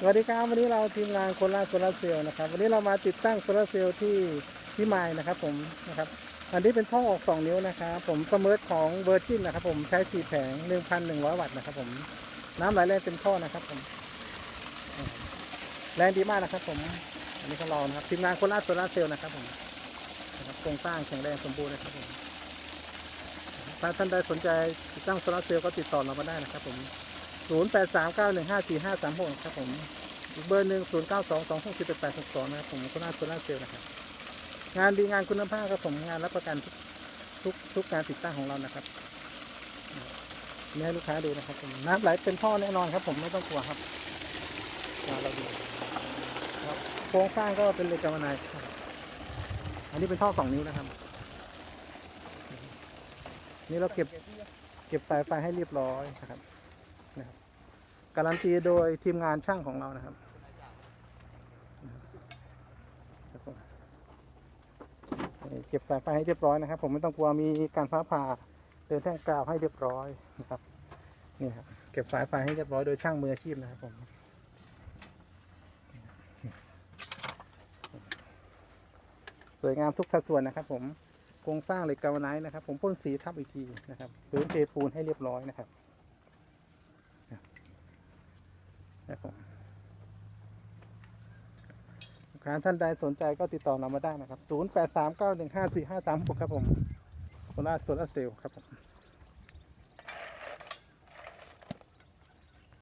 สวัสดีครับวันนี้เราทีมงานโคนราชโซลาร์เซลล์นะครับ วันนี้เรามาติดตั้งโซลาร์เซลล์ที่ที่ไมล์นะครับผมนะครับ อันนี้เป็นท่อออก 2 นิ้วนะครับผมสมิร์ทของเวอร์จินนะครับ ผมใช้4แผง 1,100 วัตต์นะครับ ผมน้ำไหลแรงเป็นท่อนะครับ ผม แรงดีมากนะครับ ผม อันนี้ของนะครับทีมงานโคนราชโซลาร์เซลล์นะครับ ผมนะครับโครงสร้างแข็งแรงสมบูรณ์นะครับผมถ้าท่านใดสนใจติดตั้งโซลาร์เซลล์ก็ติดต่อเรามาได้นะครับ ผม 0 8 3 9 1 5 4 5 3 6ครับผมอีกเบอร์หนึ่ง0 9 2 2 6 7 8 6 2นะครับผมคุณอาโซล่าเซลล์นะครับงานดีงานคุณภาพครับผมงานรับประกันทุกทุกการติดตั้งของเรานะครับนี่ให้ลูกค้าดูนะครับผมน้ำไหลเป็นท่อแน่นอนครับ ผมไม่ต้องกลัวครับงาเราดูครับโครงสร้างก็เป็นเหล็กกำมะนายอันนี้เป็นท่อสองนิ้วนะครับ นี่เราเก็บเก็บสายไฟให้เรียบร้อยนะครับ การันตีโดยทีมงานช่างของเรานะครับเก็บสายไฟให้เรียบร้อยนะครับ ผมไม่ต้องกลัวมีการฟ้าผ่าเดินแท่งกาวให้เรียบร้อยนะครับนี่ครับเก็บสายไฟให้เรียบร้อยโดยช่างมืออาชีพนะครับผมสวยงามทุกสัดส่วนนะครับ ผมโครงสร้างเหล็กกาวไนท์นะครับ ผมพ่นสีทับอีกทีนะครับพื้นเทปูนให้เรียบร้อยนะครับผมลูก ค้าท่านใดสนใจก็ติดต่อเรามาได้นะครับ 0 8 3 9 1 5 4 5 3 6 ครับผมโซล่าโซล่าเซลล์ครับผม